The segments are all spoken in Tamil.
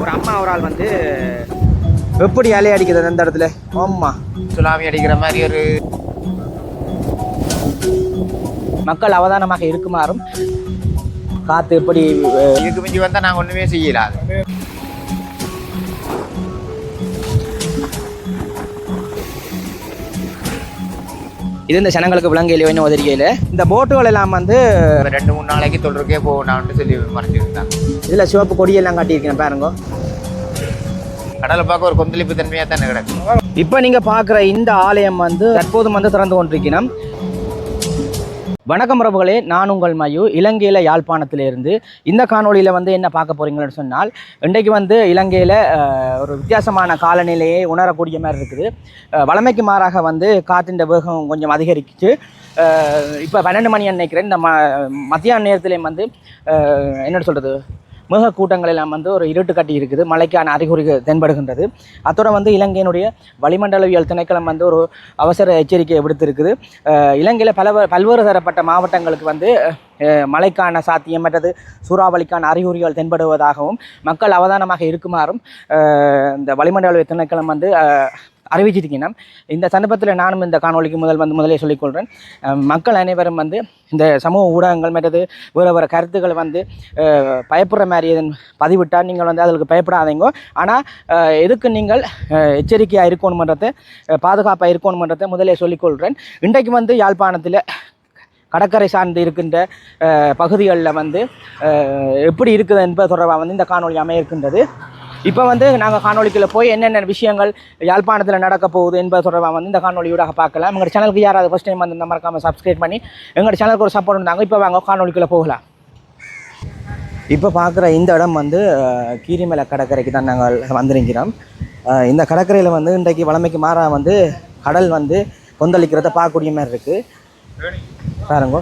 ஒரு அம்மா ஒரு ஆள் வந்து எப்படி அலை அடிக்குது அந்த இடத்துல? ஆமா சுனாமி அடிக்கிற மாதிரி ஒரு மக்கள் அவதானமாக இருக்குமாறும் காத்து எப்படி இதுக்கு மிஞ்சி வந்தால் நாங்கள் ஒன்றுமே செய்யலாது இது இந்த ஜனங்களுக்கு விளங்கையில இன்னும் உதவிக்கையில் இந்த போட்டுகள் எல்லாம் வந்து ரெண்டு மூணு நாளைக்கு தொடர்க்கே போகணும்னு சொல்லி மறைச்சிருந்தாங்க இதில் சிவப்பு கொடியெல்லாம் காட்டியிருக்கேன் பாருங்க. கடலை பார்க்க ஒரு கொந்தளிப்பு தன்மையாக தானே கிடக்கு. இப்போ நீங்கள் பார்க்குற இந்த ஆலயம் வந்து தற்போதும் வந்து திறந்து கொண்டிருக்கிறோம் வணக்கம் உறவுகளே நான் உங்கள் மயு. இலங்கையில் யாழ்ப்பாணத்திலிருந்து இந்த காணொளியில் வந்து என்ன பார்க்க போகிறீங்கன்னு சொன்னால் இன்றைக்கு வந்து இலங்கையில் ஒரு வித்தியாசமான காலநிலையை உணரக்கூடிய மாதிரி இருக்குது. வளமைக்கு மாறாக வந்து காற்றின் வேகம் கொஞ்சம் அதிகரிச்சு இப்போ பன்னெண்டு மணி நினைக்கிறேன் இந்த ம மத்தியான நேரத்துலேயும் வந்து என்னென்னு என்ன சொல்கிறது மிக கூட்டங்கள் எல்லாம் வந்து ஒரு இருட்டு கட்டி இருக்குது. மழைக்கான அறிகுறி தென்படுகின்றது. அத்தோட வந்து இலங்கையினுடைய வளிமண்டலவியல் திணைக்களம் வந்து ஒரு அவசர எச்சரிக்கை விடுத்திருக்குது. இலங்கையில் பல பல்வேறு தரப்பட்ட மாவட்டங்களுக்கு வந்து மழைக்கான சாத்தியம் மற்றது சூறாவளிக்கான அறிகுறிகள் தென்படுவதாகவும் மக்கள் அவதானமாக இருக்குமாறும் இந்த வளிமண்டல திணைக்களம் வந்து அறிவிச்சிருக்கணும் இந்த சந்தர்ப்பத்தில் நானும் இந்த காணொளிக்கு முதல் வந்து முதலே சொல்லிக்கொள்கிறேன் மக்கள் அனைவரும் வந்து இந்த சமூக ஊடகங்கள் மற்றது வேறு வேறு கருத்துக்கள் வந்து பயப்படுற மாதிரி எதன் பதிவிட்டால் நீங்கள் வந்து அதற்கு பயப்படாதீங்க. ஆனால் எதுக்கு நீங்கள் எச்சரிக்கையாக இருக்கணுமன்றதை பாதுகாப்பாக இருக்கணுமன்றதை முதலே சொல்லிக்கொள்கிறேன் இன்றைக்கு வந்து யாழ்ப்பாணத்தில் கடற்கரை சார்ந்து இருக்கின்ற பகுதிகளில் வந்து எப்படி இருக்குது என்பது தொடர்பாக வந்து இந்த காணொலி அமைய இருக்கின்றது. இப்போ வந்து நாங்கள் காணொலிக்குள்ளே போய் என்னென்ன விஷயங்கள் யாழ்ப்பாணத்தில் நடக்க போகுது என்பது தொடர்பாக வந்து இந்த காணொலியூடாக பார்க்கலாம். எங்கள் சேனலுக்கு யாராவது ஃபஸ்ட் டைம் வந்து இந்த மறக்காமல் சப்ஸ்கிரைப் பண்ணி எங்கள் சேனலுக்கு ஒரு சப்போர்ட் இருந்தாங்க. இப்போ வாங்க காணொலிக்குள்ளே போகலாம். இப்போ பார்க்குற இந்த இடம் வந்து கீரிமலை கடற்கரைக்கு தான் நாங்கள் வந்திருக்கிறோம். இந்த கடற்கரையில் வந்து இன்றைக்கு வளமைக்கு மாறாக வந்து கடல் வந்து கொந்தளிக்கிறத பார்க்கக்கூடிய மாதிரி இருக்குது பாருங்க.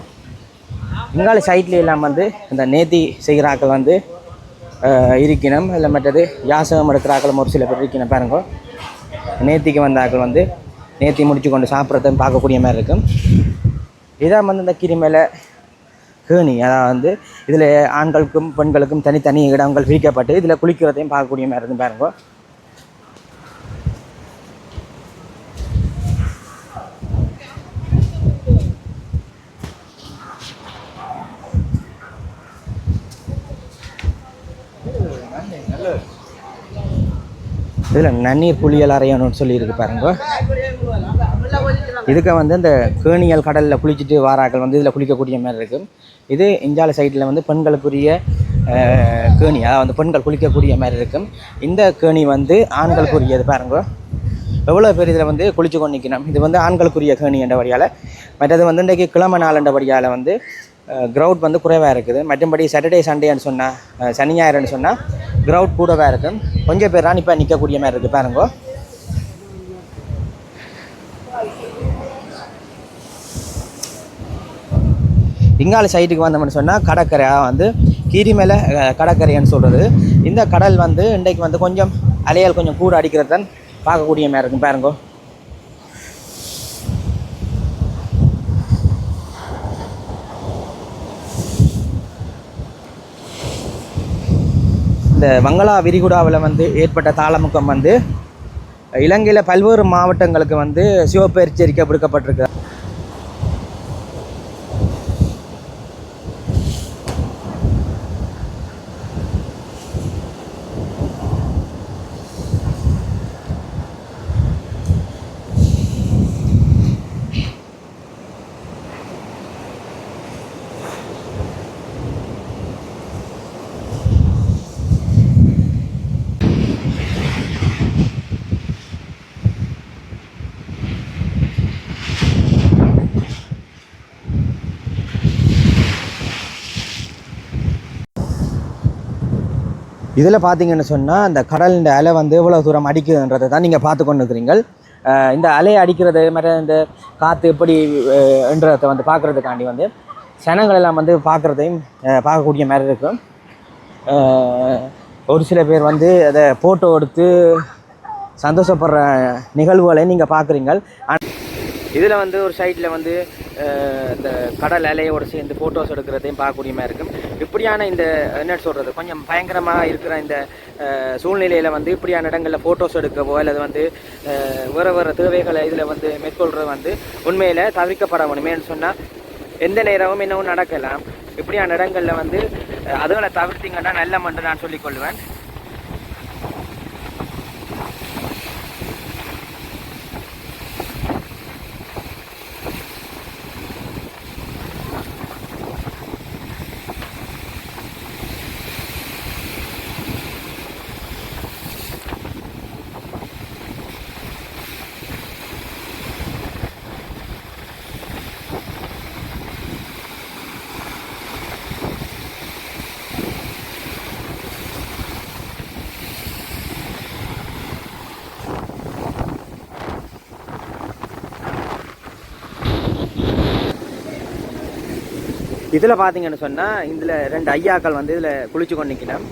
இங்கால சைட்ல எல்லாம் வந்து இந்த நேத்தி செய்கிற ஆக்கள் வந்து இருக்கணும் இல்லை மற்றது யாசகம் எடுக்கிற ஆக்களும் ஒரு சில பேர் இருக்கணும் பாருங்க. நேத்திக்கு வந்த ஆக்கள் வந்து நேத்தி முடிச்சு கொண்டு சாப்பிட்றதையும் பார்க்கக்கூடிய மாதிரி இருக்கும். இதான் வந்து இந்த கிரிமேல கேணி அதாவது வந்து இதில் ஆண்களுக்கும் பெண்களுக்கும் தனித்தனி இடங்கள் பிரிக்கப்பட்டு இதில் குளிக்கிறதையும் பார்க்கக்கூடிய மாதிரி இருக்கும் பாருங்க. இதில் நன்னீர் குளியல் அறையணும்னு சொல்லியிருக்கு பாருங்க. இதுக்கு வந்து இந்த கேணியல் கடலில் குளிச்சுட்டு வாராக்கள் வந்து இதில் குளிக்கக்கூடிய மாதிரி இருக்கும் இது இஞ்சால சைட்டில் வந்து பெண்களுக்குரிய கேணி அதாவது வந்து பெண்கள் குளிக்கக்கூடிய மாதிரி இருக்கும் இந்த கேணி வந்து ஆண்களுக்குரியது பாருங்க. எவ்வளோ பேர் இதில் வந்து குளிச்சு கொண்டு நிற்கணும் இது வந்து ஆண்களுக்குரிய கேணி என்றபடியால் மற்றது வந்து இன்றைக்கு கிழமை நாள் என்றபடியால் வந்து க்ரௌட் வந்து குறைவாக இருக்குது. மற்றபடி சாட்டர்டே சண்டேன்னு சொன்னால் சனி ஞாயிறுன்னு சொன்னால் க்ரௌட் கூடவாக இருக்கும் கொஞ்சம் பேர் தான் இப்போ நிற்கக்கூடிய மாதிரி இருக்குது பாருங்க. இங்கால சைட்டுக்கு வந்தோம்னு சொன்னால் கடற்கரையாக வந்து கீரிமேல கடற்கரைன்னு சொல்கிறது இந்த கடல் வந்து இன்றைக்கு வந்து கொஞ்சம் அலையால் கொஞ்சம் கூட அடிக்கிறது தான் பார்க்கக்கூடிய மாதிரி இருக்கும் பாருங்கோ. இந்த வங்களா விரிகுடாவில் வந்து ஏற்பட்ட தாளமுக்கம் வந்து இலங்கையில் பல்வேறு மாவட்டங்களுக்கு வந்து சிவப்பு எச்சரிக்கை விடுக்கப்பட்டிருக்கு இதில் பார்த்தீங்கன்னு சொன்னால் அந்த கடலின் அலை வந்து எவ்வளோ தூரம் அடிக்குதுன்றதை தான் நீங்கள் பார்த்து கொண்டு இருக்கிறீங்கள் இந்த அலையை அடிக்கிறது மாதிரி இந்த காற்று எப்படி என்றதை வந்து பார்க்குறதுக்காண்டி வந்து சனங்கள் எல்லாம் வந்து பார்க்குறதையும் பார்க்கக்கூடிய மாதிரி இருக்கும் ஒரு சில பேர் வந்து அதை ஃபோட்டோ எடுத்து சந்தோஷப்படுற நிகழ்வுகளை நீங்கள் பார்க்குறீங்க இதில் வந்து ஒரு சைடில் வந்து இந்த கடல் அலையோடு சேர்ந்து ஃபோட்டோஸ் எடுக்கிறதையும் பார்க்கக்கூடிய மாதிரி இருக்கும். இப்படியான இந்த என்ன சொல்கிறது கொஞ்சம் பயங்கரமாக இருக்கிற இந்த சூழ்நிலையில் வந்து இப்படியான இடங்களில் ஃபோட்டோஸ் எடுக்கவோ அல்லது வந்து வேறு வேறு தேவைகளை இதில் வந்து மேற்கொள்கிறது வந்து உண்மையில் தவிர்க்கப்பட வேணுமேன்னு சொன்னால் எந்த நேரமும் என்னவும் நடக்கலாம். இப்படியான இடங்களில் வந்து அதுகளை தவிர்த்திங்கன்னா நல்ல மன்று நான் சொல்லிக்கொள்வேன். இதில் பார்த்தீங்கன்னு சொன்னால் இதில் ரெண்டு ஐயாக்கள் வந்து இதில் குளிச்சு கொண்டு நிற்கணும்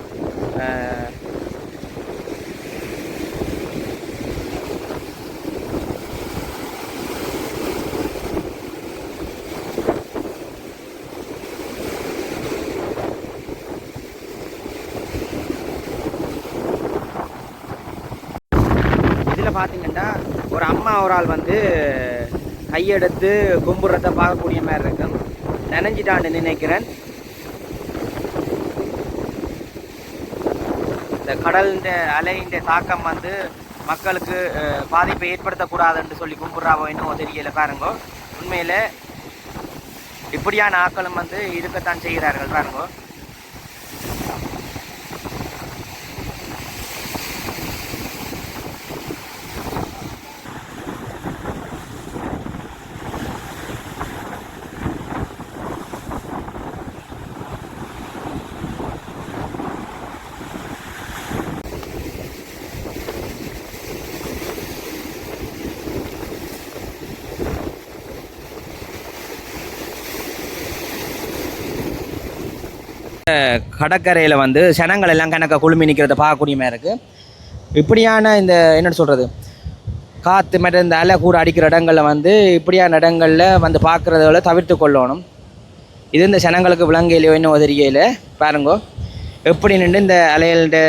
இதில் பார்த்தீங்கன்னா ஒரு அம்மா ஒரு ஆள் வந்து கையெடுத்து கும்புறத பார்க்கக்கூடிய மாதிரி இருக்கும். நினைஞ்சிட்டான்னு நினைக்கிறேன். இந்த கடலின் அலையின் தாக்கம் வந்து மக்களுக்கு பாதிப்பை ஏற்படுத்தக்கூடாதுன்னு சொல்லி கும்பிட்றாவோ இன்னும் தெரியல பாருங்க. உண்மையில் இப்படியான ஆக்களும் வந்து இருக்கத்தான் செய்கிறார்கள் பாருங்க. கடற்கரையில் வந்து சனங்கள் எல்லாம் கணக்க குழுமி நிற்கிறத பார்க்கக்கூடிய மாதிரி இருக்குது இப்படியான இந்த என்ன சொல்கிறது காற்று மாதிரி இந்த அலை கூட அடிக்கிற இடங்களில் வந்து இப்படியான இடங்களில் வந்து பார்க்குறதுல தவிர்த்து கொள்ளணும். இது இந்த சனங்களுக்கு விலங்கையிலையோ இன்னும் உதறிகையில் பாருங்கோ. எப்படி நின்று இந்த அலைகள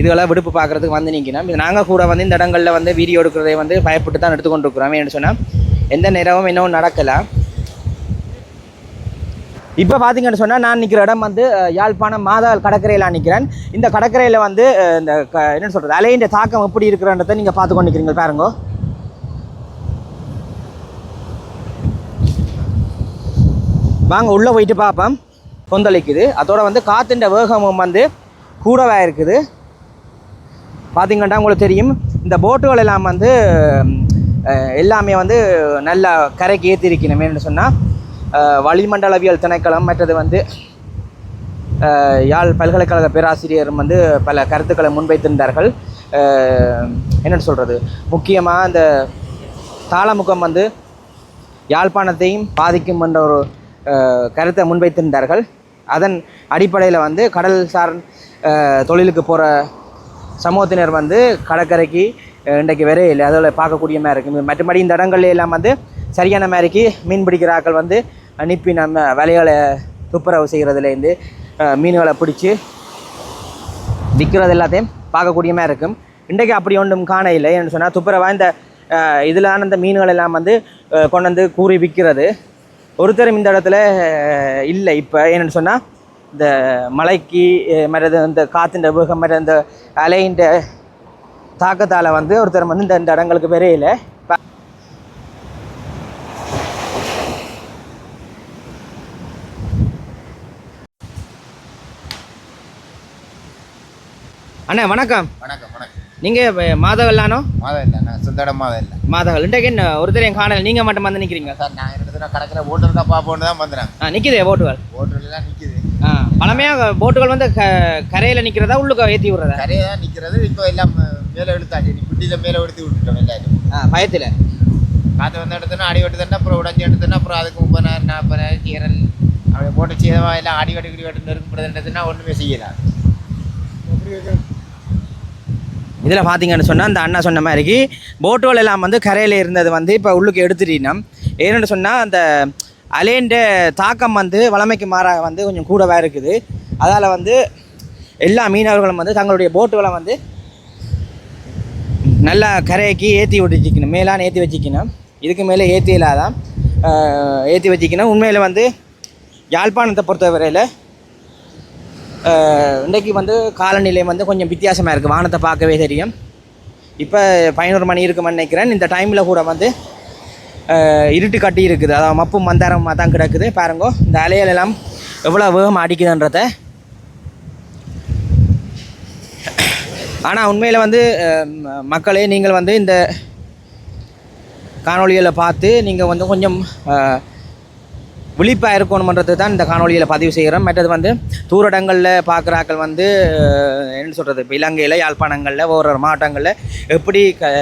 இதுகளை விடுப்பு பார்க்குறதுக்கு வந்து நிற்கணும் இது நாங்கள் கூட வந்து இந்த இடங்களில் வந்து வீடியோ எடுக்கிறதை வந்து பயப்பட்டு தான் எடுத்துக்கொண்டு இருக்கிறோம் ஏன்னு சொன்னால் எந்த நேரமும் இன்னும் நடக்கலாம் இப்போ பார்த்தீங்கன்னு சொன்னால் நான் நிற்கிற இடம் வந்து யாழ்ப்பாணம் மாதாள் கடற்கரையில் நிற்கிறேன் இந்த கடற்கரையில் வந்து இந்த க என்ன சொல்கிறது அலையின் தாக்கம் எப்படி இருக்கிறன்றதை நீங்கள் பார்த்து கொண்டு நிற்கிறீங்க பாருங்க. வாங்க உள்ளே போயிட்டு பார்ப்போம். கொந்தளிக்குது. அதோட வந்து காற்றுன்ற வேகமும் வந்து கூடவாக இருக்குது. பார்த்தீங்கன்னா உங்களுக்கு தெரியும் இந்த போட்டுகள் எல்லாம் வந்து எல்லாமே வந்து நல்லா கரைக்கு ஏற்றிருக்கணும் சொன்னால் வளிமண்டலவியல் திணைக்களம் மற்றது வந்து யாழ் பல்கலைக்கழக பேராசிரியரும் வந்து பல கருத்துக்களை முன்வைத்திருந்தார்கள். என்னென்னு என்னன்னு சொல்கிறது முக்கியமாக அந்த தாளமுகம் வந்து யாழ்ப்பாணத்தையும் பாதிக்கும் என்ற ஒரு கருத்தை முன்வைத்திருந்தார்கள். அதன் அடிப்படையில் வந்து கடல் சார் தொழிலுக்கு போகிற சமூகத்தினர் வந்து கடற்கரைக்கு இன்றைக்கு வரையே இல்லை அதில் பார்க்கக்கூடிய மாதிரி இருக்குது மற்றபடி இந்த இடங்கள்ல எல்லாம் வந்து சரியான மாதிரிக்கு மீன் பிடிக்கிற ஆட்கள் வந்து அனுப்பி நம்ம வலைகளை துப்புரவு செய்கிறதுலேருந்து மீன்களை பிடிச்சி விற்கிறது எல்லாத்தையும் பார்க்கக்கூடிய மாதிரி இருக்கும். இன்றைக்கு அப்படி ஒன்றும் காண இல்லை என்று சொன்னால் துப்புரவாக இந்த இதில் இதிலான இந்த மீன்கள் எல்லாம் வந்து கொண்டு வந்து கூறி விற்கிறது. ஒருத்தரும் இந்த இடத்துல இல்லை இப்போ. என்னென்னு சொன்னால் இந்த மலைக்கு மற்றது இந்த காற்றுன்ற வேகம் மற்ற இந்த அலைன்ற தாக்கத்தால் வந்து ஒருத்தர் வந்து இந்த இந்த இடங்களுக்கு பெரிய இல்லை அண்ணா வணக்கம். வணக்கம் வணக்கம். நீங்கள் மாதவல்லானோ? மாதம் இல்லை நான் சொந்த இடம் மாதம் இல்லை மாதவல். இன்றைக்கு என்ன ஒருத்தர் என் காணல நீங்கள் மட்டும் வந்து நிற்கிறீங்க சார் நான் இடத்துல கடற்கரை ஓட்டர் கப்பா போட்டு தான் வந்துடுறேன் ஆ நிற்குதே போட்டுகள் ஓட்டர்லாம் நிற்கிது ஆ பழமையாக போட்டுகள் வந்து க கரையில் நிற்கிறதா உள்ளுக்க ஏற்றி விடுறதா? கரையை தான் நிற்கிறது இப்போ எல்லாம் மேலே எடுத்தாச்சு நீ குட்டியில் மேலே எடுத்து விட்டுட்டோம் எல்லாரும் ஆ பயத்தில்? காற்று வந்து எடுத்தோன்னா அடி வெட்டுதுன்னா அப்புறம் உடஞ்சி எடுத்தோன்னா அப்புறம் அதுக்கு முப்பதாயிரம் நாற்பதாயிரம் கீரல் அப்படியே போட்டு சேதமா எல்லாம் அடி வெட்டு கிடி வெட்டு நெருக்கப்படுதுன்றதுன்னா ஒன்றுமே செய்யலாம் இதில் பார்த்தீங்கன்னு சொன்னால் அந்த அண்ணா சொன்ன மாதிரி போட்டுகள் எல்லாம் வந்து கரையில் இருந்தது வந்து இப்போ உள்ளுக்கு எடுத்துட்டீங்கன்னா ஏன்னு சொன்னால் அந்த அலையண்ட தாக்கம் வந்து வளமைக்கு மாறாக வந்து கொஞ்சம் கூடவே இருக்குது. அதால் வந்து எல்லா மீனவர்களும் வந்து தங்களுடைய போட்டுகளை வந்து நல்லா கரைக்கு ஏற்றி விட்டுச்சிக்கணும் மேலான ஏற்றி வச்சுக்கணும் இதுக்கு மேலே ஏற்றி இல்லாதான் ஏற்றி வச்சுக்கணும் உண்மையில் வந்து யாழ்ப்பாணத்தை பொறுத்தவரையில் இன்றைக்கு வந்து காலநிலை வந்து கொஞ்சம் வித்தியாசமாக இருக்குது வானத்தை பார்க்கவே தெரியும். இப்போ பதினோரு மணி இருக்குமென்னு நினைக்கிறேன். இந்த டைமில் கூட வந்து இருட்டு கட்டி இருக்குது. அதாவது மப்பும் மந்தாரமாக தான் கிடக்குது. பாருங்கோ இந்த அலைகள் எல்லாம் எவ்வளோ வேகமாக அடிக்குதுன்றத. ஆனால் உண்மையில் வந்து ம- மக்களே நீங்கள் வந்து இந்த காணொளிகளை பார்த்து நீங்கள் வந்து கொஞ்சம் விழிப்பாக இருக்கணுமன்றது தான் இந்த காணொலியில் பதிவு செய்கிறோம். மற்றது வந்து தூரடங்களில் பார்க்குறாக்கள் வந்து என்ன சொல்கிறது இப்போ இலங்கையில் யாழ்ப்பாணங்களில் ஒவ்வொரு மாவட்டங்களில் எப்படி க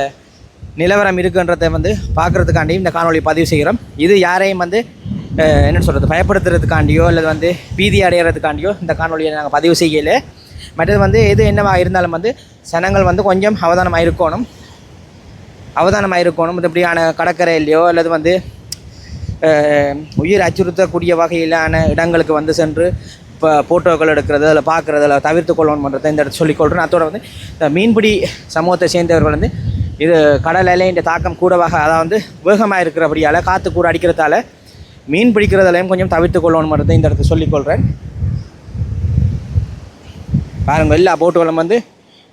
நிலவரம் இருக்குன்றதை வந்து பார்க்குறதுக்காண்டியும் இந்த காணொலி பதிவு செய்கிறோம். இது யாரையும் வந்து என்ன சொல்கிறது பயப்படுத்துறதுக்காண்டியோ அல்லது வந்து பீதி அடையிறதுக்காண்டியோ இந்த காணொலியை நாங்கள் பதிவு செய்யல. மற்றது வந்து எது என்னவாக இருந்தாலும் வந்து சனங்கள் வந்து கொஞ்சம் அவதானமாக இருக்கணும் அவதானமாக இருக்கணும் இது இப்படியான கடற்கரையிலையோ அல்லது வந்து உயிர் அச்சுறுத்தக்கூடிய வகையிலான இடங்களுக்கு வந்து சென்று இப்போ ஃபோட்டோக்கள் எடுக்கிறது அதில் பார்க்குறது அதில் தவிர்த்து கொள்ளணுன்றதை இந்த இடத்துல சொல்லிக்கொள்கிறேன் அதோட வந்து இந்த மீன்பிடி சமூகத்தை சேர்ந்தவர்கள் வந்து இது கடல் அலையின் தாக்கம் கூடவாக அதாவது வேகமாக இருக்கிறபடியால் காற்று கூட அடிக்கிறதால மீன் பிடிக்கிறதுலையும் கொஞ்சம் தவிர்த்து கொள்ளணுன்றதை இந்த இடத்துல சொல்லிக்கொள்கிறேன் பாருங்க எல்லா போட்டுகளும் வந்து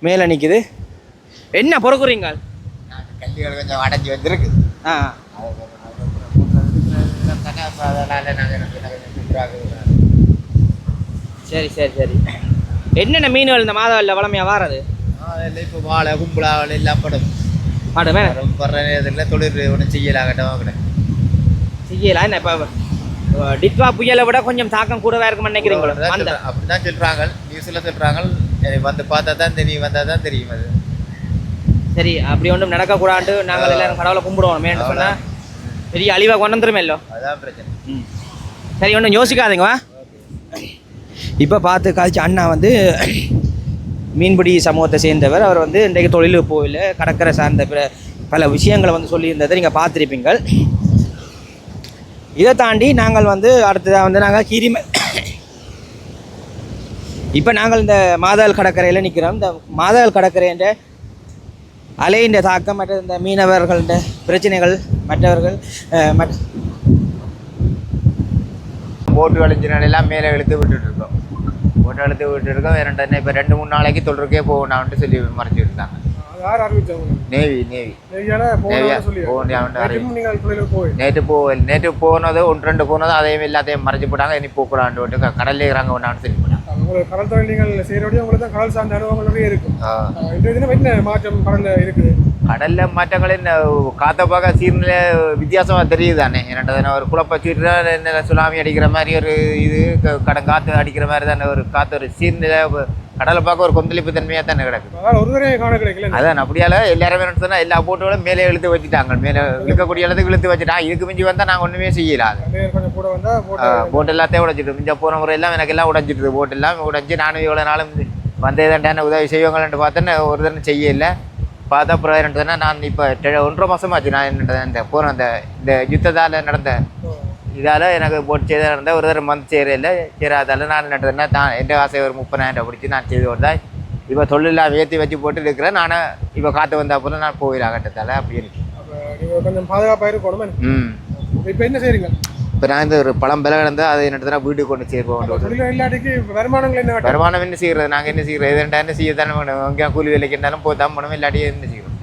மேலே நிற்குது என்ன பொறுக்குறீங்க? கொஞ்சம் அடைஞ்சி வந்திருக்கு. ஆ. அதனால நாங்கள் கொஞ்சம் சரி சரி சரி. என்னென்ன மீன்கள் இந்த மாதம் வளமையாக வாரது? அதில் இப்போ வாழை கும்பலா எல்லாம் படம். மாடு மேலே வர்ற நேரத்தில் தொழில் ஒன்றும் செய்யலாகட்டும் கூட செய்யலாம் என்ன இப்போ டிட்வா புயலை விட கொஞ்சம் தாக்கம் கூடவே இருக்கும்னு நினைக்கிறீங்களோ? அந்த அப்படிதான் சொல்றாங்க. நியூஸில் சொல்றாங்க. எனக்கு வந்து பார்த்தா தான் தெரியும் வந்தால் தான் தெரியும் அது. சரி அப்படி ஒன்றும் நடக்கக்கூடாது நாங்கள் எல்லாரும் கடவுளை கும்பிடுவோம். மேன்னு சொன்னால் பெரிய அழிவாக கொண்டு வந்துருமேல்லோ அதான் பிரச்சனை. ம் சரி ஒன்றும் யோசிக்காதீங்க வா. இப்போ பார்த்து காய்ச்சி அண்ணா வந்து மீன்பிடி சமூகத்தை சேர்ந்தவர். அவர் வந்து இன்றைக்கு தொழிலுக்கு போகல கடற்கரை சார்ந்த பிற பல விஷயங்களை வந்து சொல்லியிருந்ததை நீங்கள் பார்த்துருப்பீங்கள் இதை தாண்டி நாங்கள் வந்து அடுத்ததாக வந்து நாங்கள் கீரிம இப்போ நாங்கள் இந்த மாதல் கடற்கரையில் நிற்கிறோம் இந்த மாதல் கடற்கரைன்ற அலையின் தாக்கம் மற்ற இந்த மீனவர்கள்ட பிரச்சனைகள் மற்றவர்கள் மற்ற போட்டு வளைஞ்சினால் எல்லாம் மேலே இழுத்து விட்டுட்டு இருக்கோம் போட்டு இழுத்து விட்டு இருக்கோம் ரெண்டு இப்போ ரெண்டு மூணு நாளைக்கு தொழிற்கே போகணும்னு சொல்லி மறைச்சி விட்டாங்க நேவி நேவி. நேற்று போ நேற்று போனது ஒன்று ரெண்டு போனது அதையும் எல்லாத்தையும் மறைச்சு போட்டாங்க. இனி போக்கூடாண்டு விட்டு கடல்ல இறங்க ஒன்றான்னு சொல்லி. உங்களுக்கு கடல் தொழில் நீங்கள் செய்கிறபடியே உங்களுக்கு தான் கடல் சார்ந்த அனுபவங்கள் நிறைய இருக்கும் இன்றைய தினம் என்ன மாற்றம் கடல்ல இருக்குது? கடல்ல மாற்றங்களின் காத்த பார்க்க சீர்நிலை வித்தியாசமா தெரியுது தானே என்னட்டது ஒரு குழப்ப சீட்டு என்ன சுனாமி அடிக்கிற மாதிரி ஒரு இது க- கடன் காத்து அடிக்கிற மாதிரி தானே ஒரு காத்து ஒரு சீர்நிலை ஒரு கடலை பார்க்க ஒரு கொந்தளிப்பு தன்மையாக தானே கிடக்கு. அதான் அப்படியால எல்லாருமே என்ன சொன்னா எல்லா போட்டோடும் மேலே இழுத்து வச்சுட்டாங்க. மேலே இழுக்கக்கூடிய இடத்துக்கு இழுத்து வச்சுட்டாங்க இதுக்கு மிஞ்சி வந்தால் நாங்கள் ஒன்றுமே செய்யலாம் வந்தா போட்டு போட் எல்லாத்தையும் உடைச்சிட்டு மிஞ்ச போன முறை எல்லாம் எனக்கு எல்லாம் உடைச்சிட்டு போட் எல்லாம் உடைச்சி நானும் இவ்வளோ நாளும் வந்தேதாண்டான உதவி செய்வாங்கள்ட்டு பார்த்தேன்னு ஒரு தடவை செய்யல. பார்த்தா அப்புறம் என்னதுன்னா நான் இப்போ ஒன்றரை மாசமாச்சு நான் என்ன இந்த போன அந்த இந்த யுத்தத்தால் நடந்த இதால் எனக்கு போட்டு செய்த நடந்த ஒரு தடவை மந்த் செய்யறதில்ல சரி அதால் நான் நட்டதுன்னா தான் எந்த ஆசை ஒரு முப்பதாயிரம் பிடிச்சி நான் செய்து வந்தால் இப்போ தொழிலாம் ஏற்றி வச்சு போட்டு இருக்கிறேன். நான் இப்போ காற்று வந்தா போல நான் போயிடலாம் கட்டத்தால் அப்படி இருக்கு. கொஞ்சம் பாதுகாப்பா இருக்கணும்? ம். இப்ப என்ன செய்றீங்க? இப்போ நான் இந்த ஒரு பழம் விலை கிடந்தா அதை என்னதுன்னா வீட்டுக்கு கொண்டு சேர்ப்போம். வருமானங்கள் என்ன வருமானம் என்ன செய்யறது? நாங்கள் என்ன செய்யறது? எதுண்டா என்ன செய்ய தானே வேணும். எங்கேயா கூலி வேலைக்கு இருந்தாலும் போய் தான் பண்ணணும் இல்லாட்டி என்ன செய்யறோம்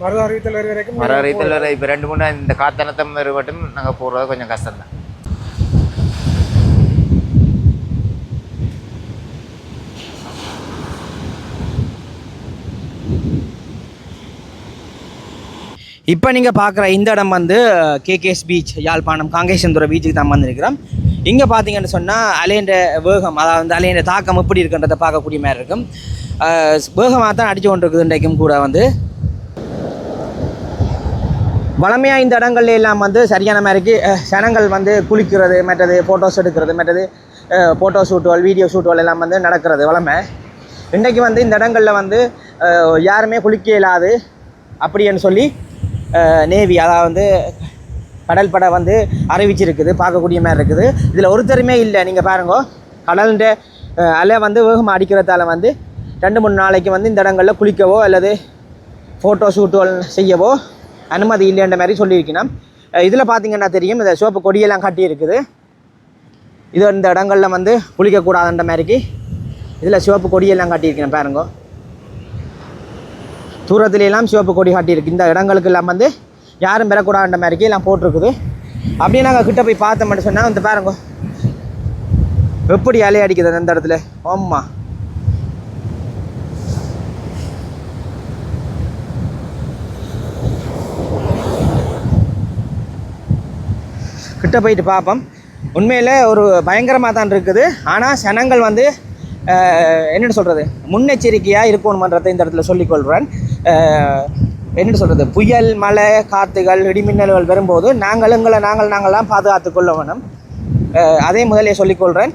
மருத அறிவித்தல் வரை வரைக்கும் வர ரீதியில் வர இப்போ ரெண்டு மூணு இந்த காத்தனத்தம் மட்டும் நாங்கள் போடுறது கொஞ்சம் கஷ்டம் தான் இப்போ நீங்கள் பார்க்குற இந்த இடம் வந்து கேகேஎஸ் பீச் யாழ்ப்பாணம் காங்கேசந்துறை பீச்சுக்கு தான் வந்திருக்கிறோம். இங்கே பார்த்தீங்கன்னு சொன்னால் அலைன்ற வேகம் அதாவது அலைன்ற தாக்கம் எப்படி இருக்குன்றதை பார்க்கக்கூடிய மாதிரி இருக்கும். வேகமாக தான் அடித்து கொண்டு இருக்குது இன்றைக்கும் கூட வந்து. வளமையாக இந்த இடங்கள்ல எல்லாம் வந்து சரியான மாதிரிக்கு ஜனங்கள் வந்து குளிக்கிறது மற்றது ஃபோட்டோஸ் எடுக்கிறது மற்றது ஃபோட்டோ ஷூட்டுகள் வீடியோ ஷூட்டுகள் எல்லாம் வந்து நடக்கிறது வளமை. இன்றைக்கு வந்து இந்த இடங்களில் வந்து யாருமே குளிக்க இயலாது. அப்படின்னு சொல்லி நேவி அதாவது வந்து கடல் படை வந்து அறிவிச்சிருக்குது பார்க்கக்கூடிய மாதிரி இருக்குது. இதில் ஒருத்தருமே இல்லை. நீங்கள் பாருங்க கடல்ன்ற அலை வந்து வேகமாக அடிக்கிறதால வந்து ரெண்டு மூணு நாளைக்கு வந்து இந்த இடங்களில் குளிக்கவோ அல்லது ஃபோட்டோ ஷூட்டுகள் செய்யவோ அனுமதி இல்லைன்ற மாதிரி சொல்லியிருக்கணும். இதில் பார்த்தீங்கன்னா தெரியும் இந்த சிவப்பு கொடியெல்லாம் கட்டி இருக்குது இது இந்த இடங்களில் வந்து குளிக்கக்கூடாதுன்ற மாதிரிக்கு இதில் சிவப்பு கொடியெல்லாம் கட்டியிருக்கணும் பாருங்க. தூரத்துலலாம் சிவப்பு கொடி காட்டியிருக்கு. இந்த இடங்களுக்கு எல்லாம் வந்து யாரும் பெறக்கூடாதுன்ற மாதிரிக்கு எல்லாம் போட்டிருக்குது. அப்படியே நாங்கள் கிட்ட போய் பார்த்தோம்னு சொன்னால் வந்து பாருங்க. எப்படி அலை அடிக்குது அந்த இடத்துல? ஆமாம் கிட்ட போயிட்டு பார்ப்போம். உண்மையில் ஒரு பயங்கரமாக தான் இருக்குது. ஆனால் சனங்கள் வந்து என்னென்னு சொல்கிறது முன்னெச்சரிக்கையாக இருக்கணுமன்றதை இந்த இடத்துல சொல்லிக்கொள்கிறேன் என்னென்னு சொல்கிறது புயல் மழை காற்றுகள் இடிமின்னல்கள் வரும்போது நாங்கள் எங்களை நாங்கள் நாங்கள்லாம் பாதுகாத்து கொள்ள வேணும். அதே முதலே சொல்லிக்கொள்கிறேன்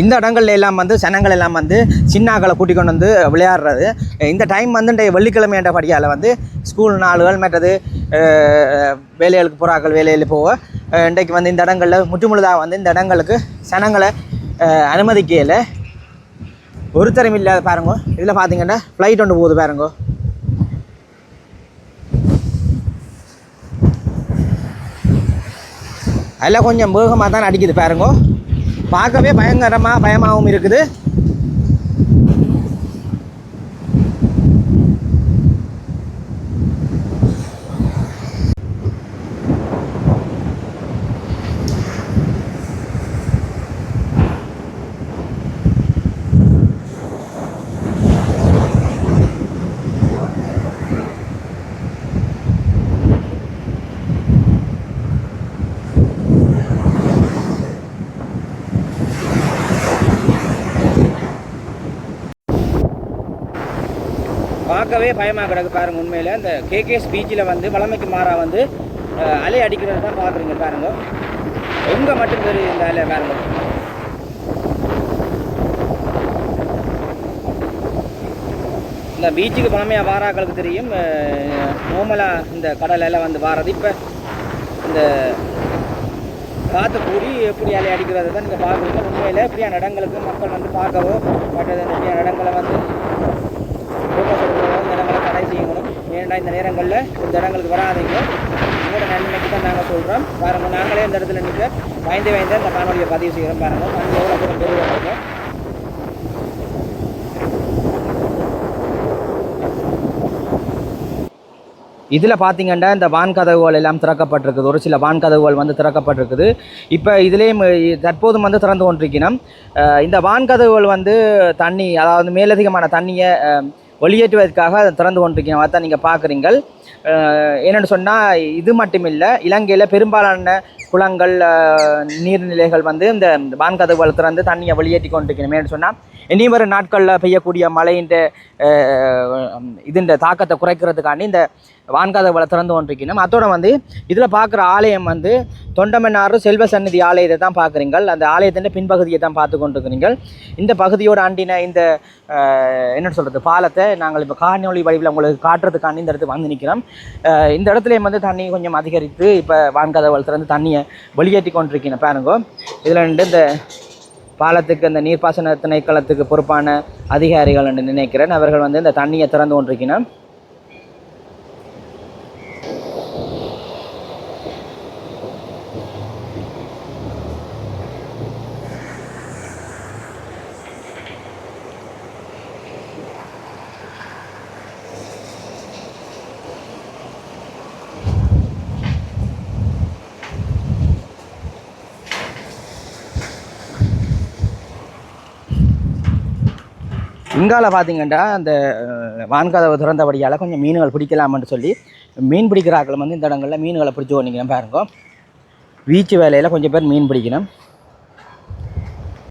இந்த இடங்கள்ல எல்லாம் வந்து சனங்கள் எல்லாம் வந்து சின்னாக்களை கூட்டிக் கொண்டு வந்து விளையாடுறது. இந்த டைம் வந்து இன்றைய வெள்ளிக்கிழமை என்ற படியால் வந்து ஸ்கூல் நாளுகள் மற்றது வேலைகளுக்கு புறாக்கள் வேலையில் போக இன்றைக்கு வந்து இந்த இடங்களில் முற்றுமுழுதாக வந்து இந்த இடங்களுக்கு சனங்களை அஹ், அனுமதிக்கையில் ஒருத்தரும் இல்லாத பாருங்க. இதில் பார்த்தீங்கன்னா ஃப்ளைட் ஒன்று போகுது பாருங்க. அதில் கொஞ்சம் வேகமாக தான் அடிக்குது பாருங்க. பார்க்கவே பயங்கரமாக பயமாகவும் இருக்குது. பார்க்கவே பயமாக கிடக்கு பாருங்க உண்மையில். இந்த கேகேஎஸ் பீச்சில் வந்து வளமைக்கு மாறா வந்து அலை அடிக்கிறது தான் பார்க்குறீங்க பாருங்க. எங்கே மட்டும் தெரியுது இந்த அலை பாருங்க. இந்த பீச்சுக்கு பழமையாக வாராக்களுக்கு தெரியும். நோமலாக இந்த கடலில் வந்து வாரது. இப்போ இந்த காற்று கூடி எப்படி அலை அடிக்கிறது தான் நீங்கள் பார்க்குறீங்க. உண்மையில் இப்படியான இடங்களுக்கு மக்கள் வந்து பார்க்கவோ பட் இப்படியான இடங்களை வந்து ஃபோட்டோஸ் எடுக்கிறவங்க இந்த இடங்களை தடை செய்யணும் ஏன்னா இந்த நேரங்களில் இந்த இடங்களுக்கு வராதீங்க. உங்களோட நன்மைக்கு தான் நாங்கள் சொல்கிறோம் பாருங்க நாங்களே இந்த இடத்துல நிற்க வாய்ந்து வாய்ந்த இந்த காணொலியை பதிவு செய்கிறோம் பாருங்க. தண்ணி எவ்வளோ தூரம் பெரிய இதில் பார்த்தீங்கன்னா இந்த வான் கதவுகள் எல்லாம் திறக்கப்பட்டிருக்குது. ஒரு சில வான் கதவுகள் வந்து திறக்கப்பட்டிருக்குது. இப்போ இதுலேயும் தற்போதும் வந்து திறந்து கொண்டிருக்கணும் அஹ் இந்த வான் கதவுகள் வந்து தண்ணி அதாவது மேலதிகமான தண்ணியை வெளியேற்றுவதற்காக அதை திறந்து கொண்டிருக்கணும் அதான் நீங்கள் பார்க்குறீங்கள். என்னென்னு சொன்னால் இது மட்டும் இல்லை இலங்கையில் பெரும்பாலான குளங்கள் நீர்நிலைகள் வந்து இந்த வான்கதவுகள் திறந்து தண்ணியை வெளியேற்றி கொண்டிருக்கணும் சொன்னால் இனி வரும் நாட்களில் பெய்யக்கூடிய மழையின் இதுன்ற தாக்கத்தை குறைக்கிறதுக்காண்டி இந்த வான்கதவுகளை திறந்து கொண்டிருக்கணும். அதோட வந்து இதில் பார்க்குற ஆலயம் வந்து தொண்டமன்னாறு செல்வ சந்நிதி ஆலயத்தை தான் பார்க்குறீங்கள். அந்த ஆலயத்தின் பின்பகுதியை தான் பார்த்து கொண்டிருக்கிறீங்கள். இந்த பகுதியோடு ஆண்டின இந்த என்ன சொல்கிறது பாலத்தை நாங்கள் இப்போ காணொலி வடிவில் உங்களுக்கு காட்டுறதுக்காண்டி இந்த இடத்துக்கு வந்து நிற்கிறோம் இந்த இடத்துலையும் வந்து தண்ணி கொஞ்சம் அதிகரித்து இப்போ வான்கதவுகள் திறந்து தண்ணியை வெளியேற்றி கொண்டிருக்கீங்க பாருங்க. இதில் ரெண்டு இந்த பாலத்துக்கு அந்த நீர்ப்பாசன திணைக்களத்துக்கு பொறுப்பான அதிகாரிகள் என்று நினைக்கிறேன். அவர்கள் வந்து இந்த தண்ணியை திறந்து கொண்டிருக்கணும் இங்கால பார்த்தீங்கன்னா அந்த அஹ், வான்கதவு திறந்தபடியால் கொஞ்சம் மீன்கள் பிடிக்கலாம்னு சொல்லி மீன் பிடிக்கிற வந்து இந்த இடங்களில் மீன்களை பிடிச்சி கொண்டிங்கன்னா பாருங்க. வீச்சு வேலையில் கொஞ்சம் பேர் மீன் பிடிக்கணும்.